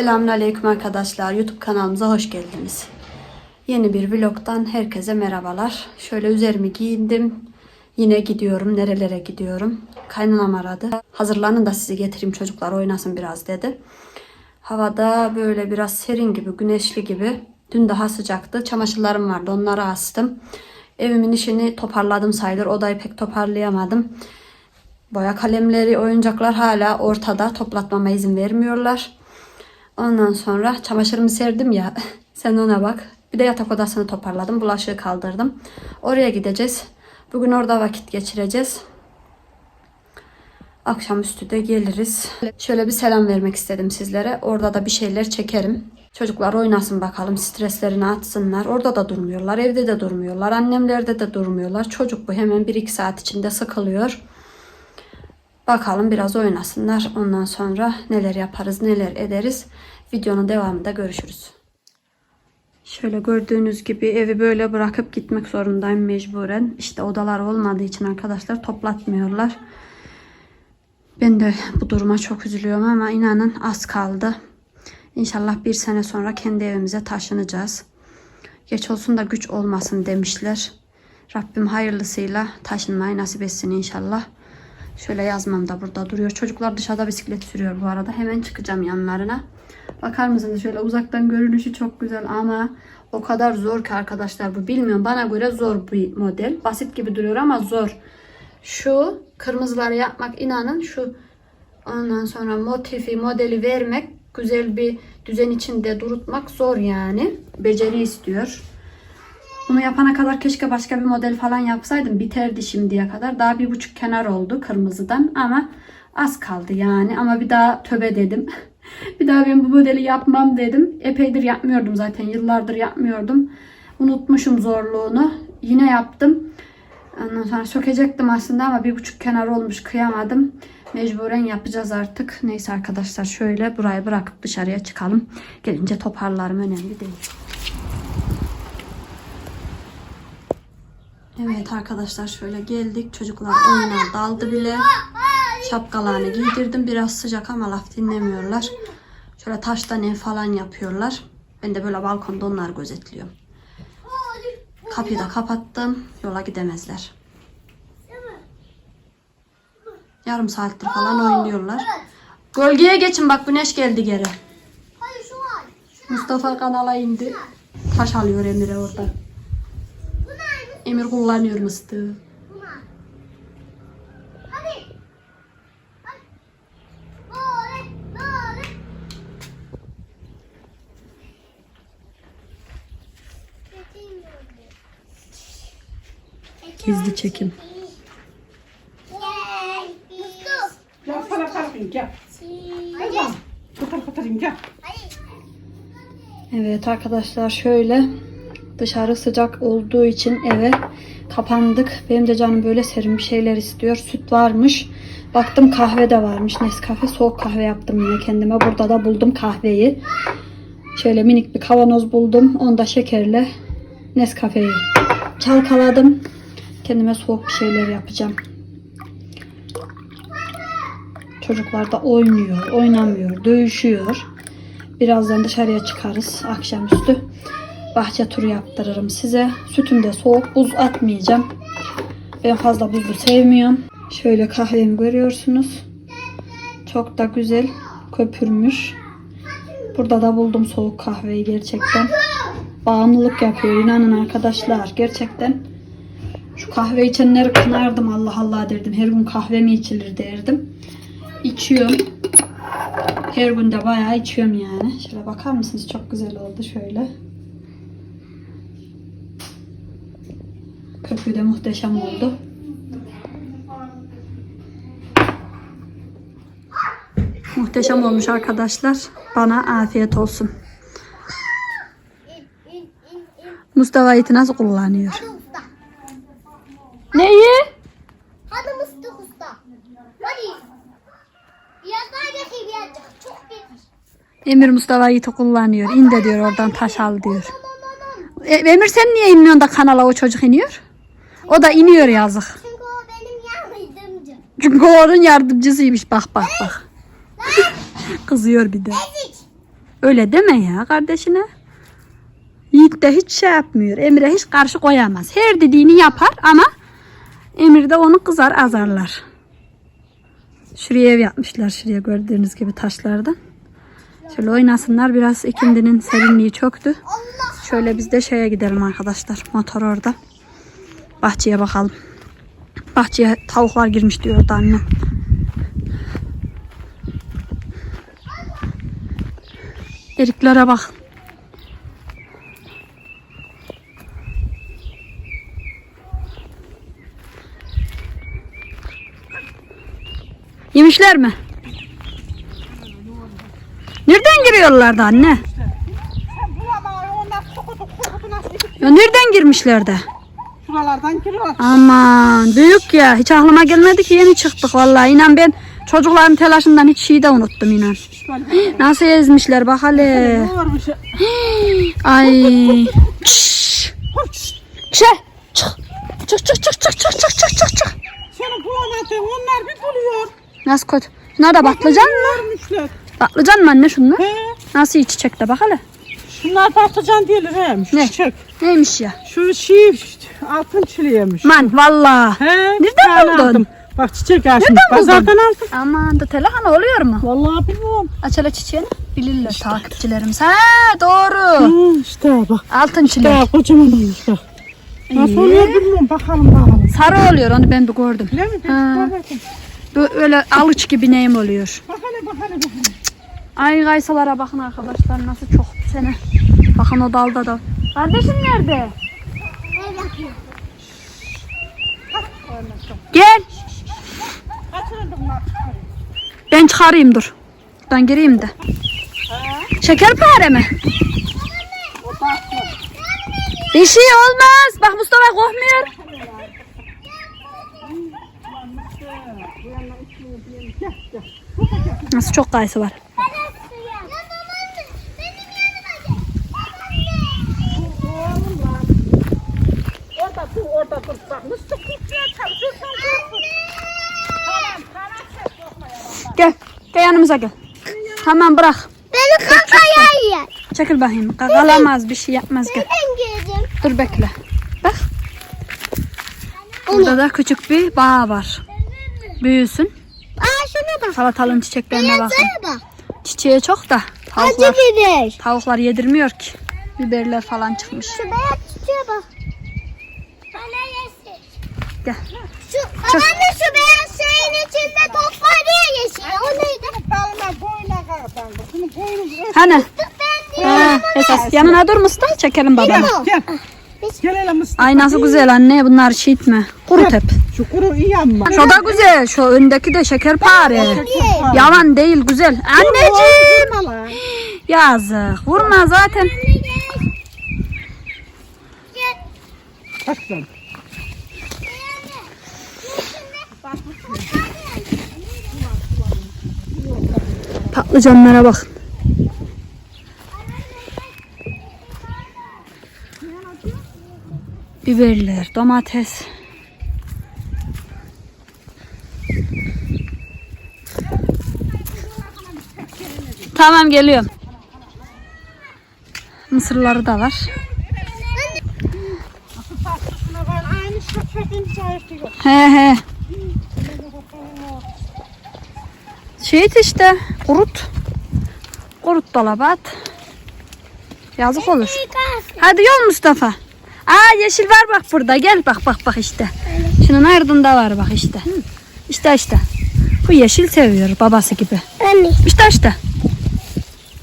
Selamünaleyküm arkadaşlar. YouTube kanalımıza hoş geldiniz. Yeni bir vlogdan herkese merhabalar. Şöyle üzerimi giyindim. Yine gidiyorum. Nerelere gidiyorum? Kaynanam aradı. Hazırlanın da sizi getireyim çocuklar oynasın biraz dedi. Havada böyle biraz serin gibi, güneşli gibi. Dün daha sıcaktı. Çamaşırlarım vardı. Onları astım. Evimin işini toparladım sayılır. Odayı pek toparlayamadım. Boya kalemleri, oyuncaklar hala ortada. Toplatmama izin vermiyorlar. Ondan sonra çamaşırımı serdim ya. Sen ona bak. Bir de yatak odasını toparladım. Bulaşığı kaldırdım. Oraya gideceğiz. Bugün orada vakit geçireceğiz. Akşamüstü de geliriz. Şöyle bir selam vermek istedim sizlere. Orada da bir şeyler çekerim. Çocuklar oynasın bakalım. Streslerini atsınlar. Orada da durmuyorlar. Evde de durmuyorlar. Annemlerde de durmuyorlar. Çocuk bu hemen 1-2 saat içinde sıkılıyor. Bakalım biraz oynasınlar. Ondan sonra neler yaparız, neler ederiz. Videonun devamında görüşürüz. Şöyle gördüğünüz gibi evi böyle bırakıp gitmek zorundayım mecburen. İşte odalar olmadığı için arkadaşlar toplatmıyorlar. Ben de bu duruma çok üzülüyorum ama inanın az kaldı. İnşallah bir sene sonra kendi evimize taşınacağız. Geç olsun da güç olmasın demişler. Rabbim hayırlısıyla taşınmayı nasip etsin inşallah. Şöyle yazmam da burada duruyor. Çocuklar dışarıda bisiklet sürüyor bu arada. Hemen çıkacağım yanlarına. Bakar mısınız şöyle uzaktan görünüşü çok güzel ama o kadar zor ki arkadaşlar bu. Bilmiyorum bana göre zor bir model. Basit gibi duruyor ama zor. Şu kırmızıları yapmak inanın şu ondan sonra motifi modeli vermek güzel bir düzen içinde durutmak zor yani. Beceri istiyor. Bunu yapana kadar keşke başka bir model falan yapsaydım. Biterdi şimdiye kadar. Daha bir buçuk kenar oldu kırmızıdan ama az kaldı yani. Ama bir daha töbe dedim. bir daha ben bu modeli yapmam dedim. Epeydir yapmıyordum zaten. Yıllardır yapmıyordum. Unutmuşum zorluğunu. Yine yaptım. Ondan sonra sökecektim aslında ama bir buçuk kenar olmuş. Kıyamadım. Mecburen yapacağız artık. Neyse arkadaşlar şöyle burayı bırakıp dışarıya çıkalım. Gelince toparlarım önemli değil. Evet arkadaşlar şöyle geldik. Çocuklar oyuna daldı bile. Şapkalarını giydirdim. Biraz sıcak ama laf dinlemiyorlar. Şöyle taştan ev falan yapıyorlar. Ben de böyle balkonda onları gözetliyorum. Kapıyı da kapattım. Yola gidemezler. Yarım saattir falan oynuyorlar. Gölgeye geçin bak güneş geldi geri. Mustafa kanala indi. Taş alıyor Emir'e orada. Emir kullanıyor mıstığı. Gizli çekim. Gel sana kalkayım. Evet arkadaşlar şöyle dışarı sıcak olduğu için eve kapandık. Benim de canım böyle serin bir şeyler istiyor. Süt varmış. Baktım kahve de varmış. Nescafe soğuk kahve yaptım yine kendime. Burada da buldum kahveyi. Şöyle minik bir kavanoz buldum. Onda şekerle Nescafe'yi çalkaladım. Kendime soğuk bir şeyler yapacağım. Çocuklar da oynuyor, oynamıyor, dövüşüyor. Birazdan dışarıya çıkarız akşamüstü. Bahçe turu yaptırırım size. Sütüm de soğuk. Buz atmayacağım. Ben fazla buzlu sevmiyorum. Şöyle kahvemi görüyorsunuz. Çok da güzel köpürmüş. Burada da buldum soğuk kahveyi gerçekten. Bağımlılık yapıyor inanın arkadaşlar. Gerçekten şu kahve içenleri kınardım Allah Allah derdim. Her gün kahve mi içilir derdim. İçiyorum. Her gün de bayağı içiyorum yani. Şöyle bakar mısınız? Çok güzel oldu şöyle. Köpüğü de muhteşem oldu. Muhteşem olmuş arkadaşlar. Bana afiyet olsun. Mustafa iti nasıl kullanıyor? Hadi usta. Neyi? Hadi Mustafa usta. Hadi. Biraz daha getir birazcık. Çok getir. Emir Mustafa iti kullanıyor. İn de diyor oradan taş al diyor. E, Emir sen niye inmiyorsun da kanala o çocuk iniyor? O da iniyor yazık. Çünkü o benim yardımcım. Çünkü o onun yardımcısıymış. Bak bak bak. Kızıyor bir de. Ezik. Öyle deme ya kardeşine. Yiğit de hiç şey yapmıyor. Emir'e hiç karşı koyamaz. Her dediğini yapar ama Emir de onu kızar azarlar. Şuraya ev yapmışlar. Şuraya gördüğünüz gibi taşlardan. Şöyle oynasınlar. Biraz ikindinin serinliği çöktü. Şöyle biz de şeye gidelim arkadaşlar. Motor orada. Bahçeye bakalım. Bahçeye tavuklar girmiş diyor da annem. Eriklere bak. Yemişler mi? Nereden giriyorlardı anne? Ya nereden girmişlerdi? De? şuralardan giriyor. Aman büyük ya. Hiç aklıma gelmedi ki yeni çıktık vallahi. İnan ben çocukların telaşından hiç şeyi de unuttum inan. Nasıl ezmişler bak hele. Ay. Çe. Çık. Çık çık çık çık çık çık çık çık çık. Seni bulamazsın onlar bir buluyor. Nasıl kötü? Şunlar da patlıcan mı? Patlıcan mı anne şunlar? He. Nasıl iyi çiçek de bak hele. Şunlar patlıcan değil hem. Şu Ne? çiçek. Neymiş ya? Şu şey altın çileyemiş. Man valla. He. Nereden buldun? aldım. Bak çiçek açmış. Nereden buldun? Pazardan aldım. Aman da telefon oluyor mu? Vallahi bilmiyorum. Aç hele çiçeğini. Bilirler takipçilerimiz. Ha doğru. Hı, işte bak. Altın çilek. Daha kocaman olmuş bak. Nasıl oluyor bilmiyorum. Bakalım bakalım. Sarı oluyor onu ben bir gördüm. Öyle mi? Ha. Böyle alıç gibi neyim oluyor. Bak hele bak hele bak hele. Ay kaysalara bakın arkadaşlar nasıl çok sene. Bakın o dalda da. Kardeşim nerede? Gel. Ben çıkarayım dur. Ben gireyim de. Şekerpare mi? Bir şey olmaz. Bak Mustafa korkmuyor. Nasıl çok kayısı var. Dur. Bak gitmeye. Tamam ya. Gel. Gel yanımıza gel. Tamam bırak. Beni kakaya yer. Çekil bakayım. Kakalamaz bir şey yapmaz gel. Ben girdim. Dur bekle. Bak. Burada da küçük bir bağ var. Büyüsün. Aa şuna bak. Salatalığın çiçeklerine bakın. Bak. Çiçeği çok da Acı tavuklar, biber. tavuklar yedirmiyor ki. Biberler falan çıkmış. Şu beyaz çiçeğe bak. Gel. Şu babaanne şu beyaz şeyin içinde top var ya yeşil. O neydi? Dalma boyuna kalkan. Bunu boyunu Hani? Ha, esas yanına dur Mustafa çekelim babana. Gel. Gel hele mıstık. Ay nasıl güzel anne bunlar şiitme. Kurut hep. Şu kuru iyi ama. Şu da güzel. Şu öndeki de şekerpare. Yavan değil güzel. Anneciğim. Yazık. Vurma zaten. Bak tatlı canlara bakın. Biberler, domates. Tamam geliyorum. Mısırları da var. He he. Şey işte. Kurut. Kurut dolaba at. Yazık olur. Hadi yol Mustafa. Aa yeşil var bak burada. Gel bak bak bak işte. Şunun ardında var bak işte. İşte işte. Bu yeşil seviyor babası gibi. İşte işte.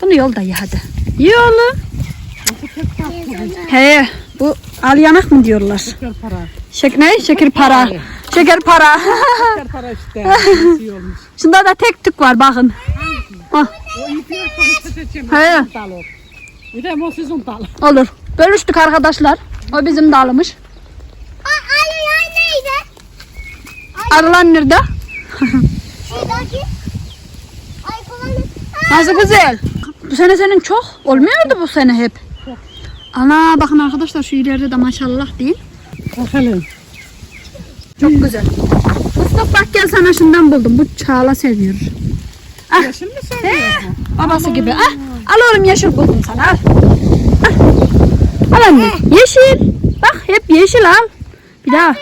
Bunu yolda ye hadi. Ye oğlum. He bu al yanak mı diyorlar? Gel para. Şek ne? Şeker para. Şeker para. Gel para işte. Şunda da tek tük var bakın. O ipi konuşacağım. He. Bir de o sizin dalı. olur. Bölüştük arkadaşlar. O bizim dalımız. Ay ay neydi? Arılar nerede? Şuradaki. Ay falan. Nasıl güzel. Bu sene senin çok. Olmuyordu bu sene hep. Ana bakın arkadaşlar şu ileride de maşallah değil. Bakalım. Çok güzel. Mustafa bak gel sana şundan buldum. Bu Çağla seviyor. Yeşil mi seviyorsun? Babası gibi. Ah, Al oğlum yeşil buldum sana al. Al, al anne. Yeşil. Bak hep yeşil al. Bir daha.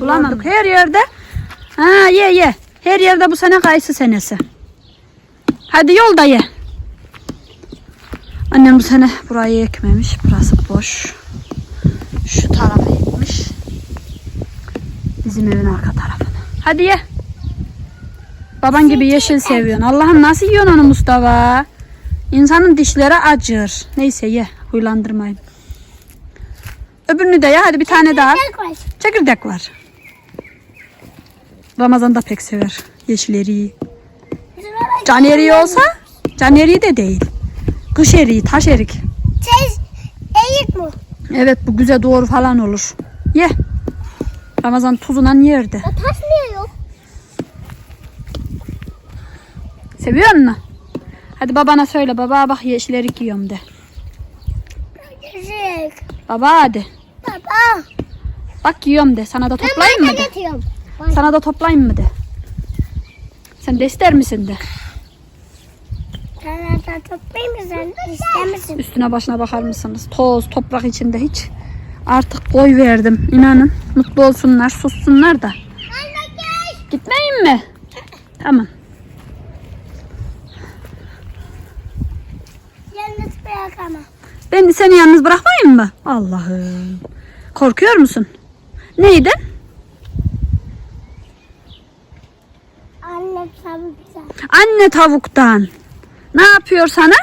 Bulamadık her yerde. Ha ye ye. Her yerde bu sene kayısı senesi. Hadi yolda ye. Annem bu sene burayı ekmemiş. Burası boş. Şu tarafa ekmiş. Bizim evin arka tarafına. Hadi ye. Baban gibi yeşil seviyorsun. Allah'ım nasıl yiyorsun onu Mustafa? İnsanın dişleri acır. Neyse ye. Huylandırmayın. Öbürünü de ye. Hadi bir tane daha. Çekirdek var. Ramazan da pek sever yeşil eriği. Can eriği olsa can eriği de değil. Kış eriği, taş erik. Tez mi? Evet bu güzel doğru falan olur. Ye. Ramazan tuzuna yerdi. Taş niye yok? Seviyor musun? Hadi babana söyle. Baba bak yeşil erik yiyorum de. Yüzük. Baba hadi. Baba. Bak yiyorum de. Sana da toplayayım mı de? Sana da toplayayım mı de? Sen de ister misin de? Sen zaten toplayayım mı sen? İster misin? Üstüne başına bakar mısınız? Toz, toprak içinde hiç. Artık koy verdim. İnanın. Mutlu olsunlar, sussunlar da. Gitmeyin mi? Tamam. Bırakamam. Ben seni yalnız bırakmayayım mı? Allah'ım. Korkuyor musun? Annem tabii güzel. Anne tavuktan. Ne yapıyor sana?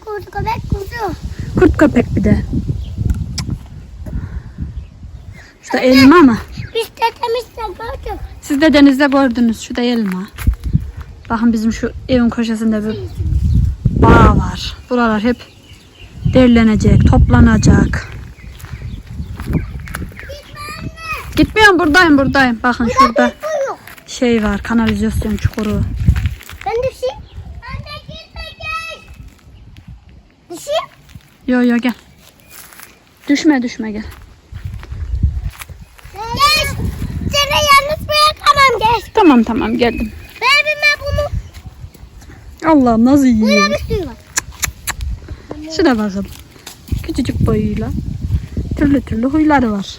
Kuzu köpek kuzu. Kurt köpek bir de. Şurada elma mı? Biz tetemizle gördük. Siz de denizde gördünüz. Şurada elma. Bakın bizim şu evin köşesinde bir bağ var. Buralar hep derlenecek, toplanacak. Gitmiyorum buradayım buradayım. Bakın şurada Bu yok. şey var kanalizasyon çukuru. Ben düşeyim. Anne gitme gel. Düşeyim. Yo yo gel. Düşme düşme gel. Gel. Seni yalnız bırakamam gel. Tamam tamam geldim. Allah'ım nasıl yiyor? Bir var. Şuna bakın. Küçücük boyuyla. Türlü türlü huyları var.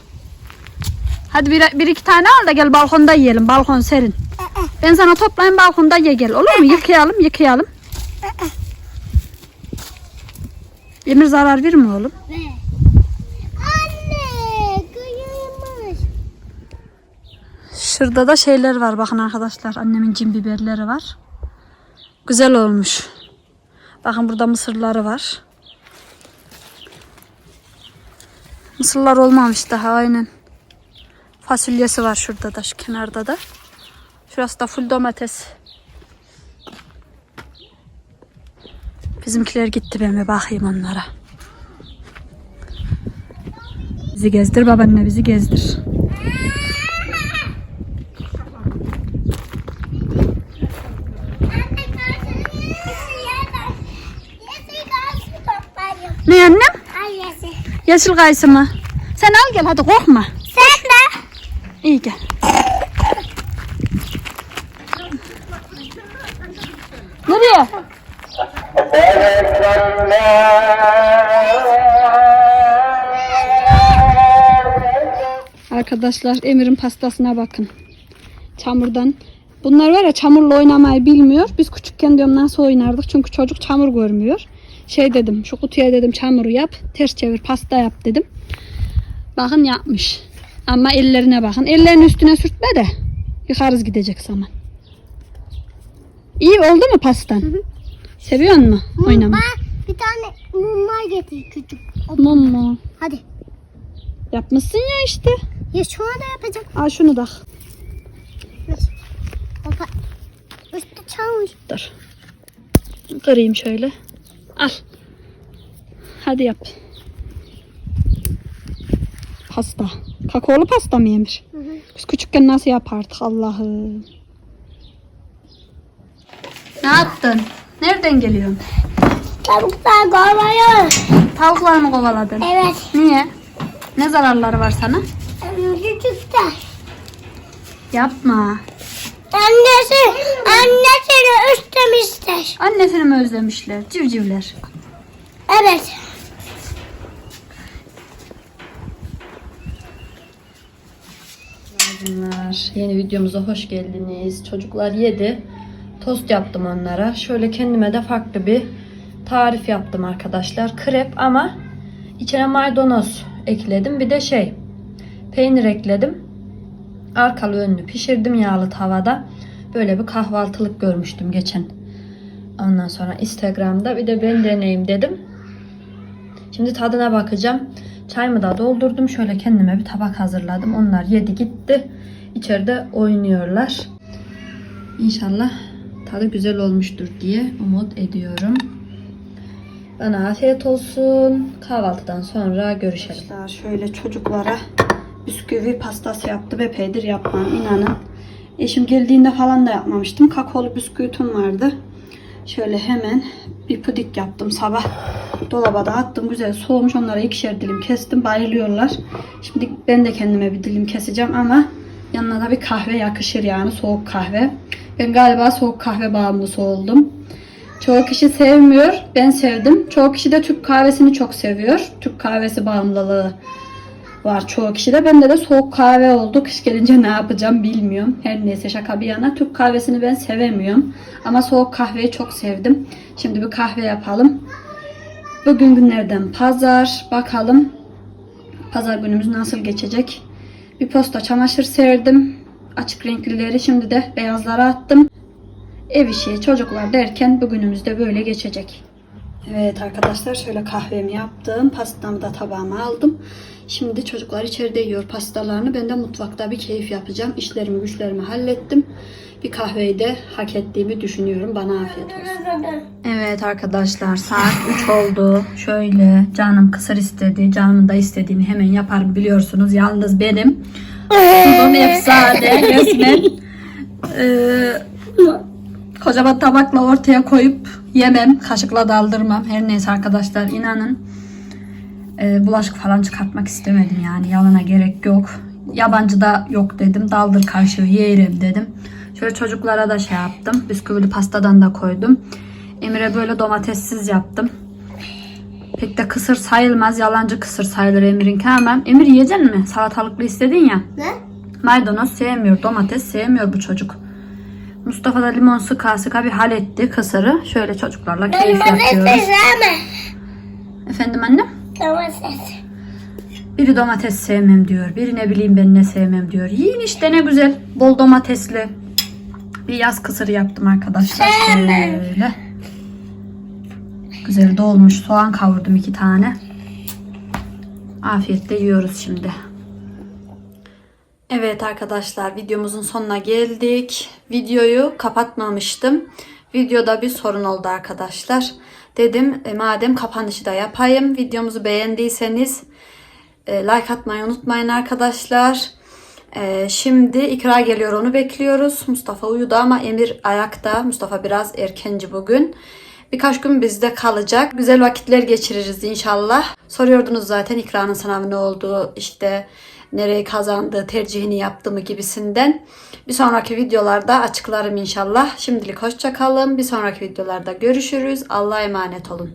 Hadi bir, bir iki tane al da gel balkonda yiyelim. Balkon serin. Ben sana toplayayım balkonda ye gel. Olur mu? Yıkayalım yıkayalım. Emir zarar verme oğlum. Ve. Anne kıyılmış. Şurada da şeyler var bakın arkadaşlar. Annemin cin biberleri var. Güzel olmuş. Bakın burada mısırları var. Mısırlar olmamış daha aynen. Fasulyesi var şurada da şu kenarda da. Şurası da full domates. Bizimkiler gitti ben bir bakayım onlara. Bizi gezdir babaanne bizi gezdir. Anne karşının yer var. Yesi karşı toplarım. Ne annem? Ay yesi. Yeşil kayısı mı? Sen al gel hadi korkma. Sen de. İyi gel. Nereye? Arkadaşlar Emir'in pastasına bakın. Çamurdan. Bunlar var ya çamurla oynamayı bilmiyor. Biz küçükken diyorum nasıl oynardık. Çünkü çocuk çamur görmüyor. Şey dedim şu kutuya dedim çamuru yap. Ters çevir pasta yap dedim. Bakın yapmış. Ama ellerine bakın. Ellerin üstüne sürtme de. Yıkarız gidecek zaman. İyi oldu mu pastan? Seviyor musun oynamayı? Bak bir tane mumlar getir küçük. Mum mu? Hadi. Yapmışsın ya işte. Ya şu anda yapacak. Al şunu da. Baba. Üstü çalmış. Dur. Kırayım şöyle. Al. Hadi yap. Pasta. Kakaolu pasta mı Emir? Hı hı. Biz küçükken nasıl yapardık Allah'ım. Ne yaptın? Nereden geliyorsun? Tavuklar kovalıyor. Tavukları mı kovaladın? Evet. Niye? Ne zararları var sana? Küçükler. Yapma. Annesi, annesini üstlemişler. Annesini mi özlemişler? Civcivler. Evet. Günaydınlar. Yeni videomuza hoş geldiniz. Çocuklar yedi. Tost yaptım onlara. Şöyle kendime de farklı bir tarif yaptım arkadaşlar. Krep ama içine maydanoz ekledim. Bir de şey peynir ekledim. Arkalı önlü pişirdim yağlı tavada. Böyle bir kahvaltılık görmüştüm geçen. Ondan sonra Instagram'da bir de ben deneyeyim dedim. Şimdi tadına bakacağım. Çayımı da doldurdum. Şöyle kendime bir tabak hazırladım. Onlar yedi gitti. İçeride oynuyorlar. İnşallah tadı güzel olmuştur diye umut ediyorum. Bana afiyet olsun. Kahvaltıdan sonra görüşelim. Şöyle çocuklara bisküvi pastası yaptım. Epeydir yapmam inanın. Eşim geldiğinde falan da yapmamıştım. Kakaolu bisküvitim vardı. Şöyle hemen bir pudik yaptım sabah. Dolaba da attım. Güzel soğumuş. Onlara ikişer dilim kestim. Bayılıyorlar. Şimdi ben de kendime bir dilim keseceğim ama yanına da bir kahve yakışır yani soğuk kahve. Ben galiba soğuk kahve bağımlısı oldum. Çoğu kişi sevmiyor. Ben sevdim. Çoğu kişi de Türk kahvesini çok seviyor. Türk kahvesi bağımlılığı var çoğu kişide. Bende de soğuk kahve oldu. Kış gelince ne yapacağım bilmiyorum. Her neyse şaka bir yana. Türk kahvesini ben sevemiyorum. Ama soğuk kahveyi çok sevdim. Şimdi bir kahve yapalım. Bugün günlerden pazar. Bakalım pazar günümüz nasıl geçecek. Bir posta çamaşır serdim. Açık renklileri şimdi de beyazlara attım. Ev işi, çocuklar derken bugünümüz de böyle geçecek. Evet arkadaşlar şöyle kahvemi yaptım. Pastamı da tabağıma aldım. Şimdi çocuklar içeride yiyor pastalarını. Ben de mutfakta bir keyif yapacağım. İşlerimi güçlerimi hallettim. Bir kahveyi de hak ettiğimi düşünüyorum. Bana afiyet olsun. Evet arkadaşlar saat 3 oldu. Şöyle canım kısır istedi. Canımın da istediğini hemen yaparım biliyorsunuz. Yalnız benim sunum efsane resmen. Ee, kocaman tabakla ortaya koyup yemem. Kaşıkla daldırmam. Her neyse arkadaşlar inanın. e, bulaşık falan çıkartmak istemedim yani. Yalana gerek yok. Yabancı da yok dedim. Daldır kaşığı yerim dedim. Şöyle çocuklara da şey yaptım. Bisküvili pastadan da koydum. Emir'e böyle domatessiz yaptım. Pek de kısır sayılmaz. Yalancı kısır sayılır Emir'inki ama. Emir yiyecek mi? Salatalıklı istedin ya. Ne? Maydanoz sevmiyor, domates sevmiyor bu çocuk. Mustafa da limon sıka sıka bir halletti kısırı. Şöyle çocuklarla keyif yapıyoruz. Efendim annem? Domates. Biri domates sevmem diyor. Biri ne bileyim ben ne sevmem diyor. Yiyin işte ne güzel. Bol domatesli. Bir yaz kısırı yaptım arkadaşlar. Şöyle. Güzel dolmuş. Soğan kavurdum iki tane. Afiyetle yiyoruz şimdi. Evet arkadaşlar videomuzun sonuna geldik. Videoyu kapatmamıştım. Videoda bir sorun oldu arkadaşlar. Dedim e, madem kapanışı da yapayım. Videomuzu beğendiyseniz e, like atmayı unutmayın arkadaşlar. E, şimdi ikra geliyor onu bekliyoruz. Mustafa uyudu ama Emir ayakta. Mustafa biraz erkenci bugün. Birkaç gün bizde kalacak. Güzel vakitler geçiririz inşallah. Soruyordunuz zaten ikranın sınavı ne oldu, işte nereyi kazandı, tercihini yaptı mı gibisinden. Bir sonraki videolarda açıklarım inşallah. Şimdilik hoşça kalın. Bir sonraki videolarda görüşürüz. Allah'a emanet olun.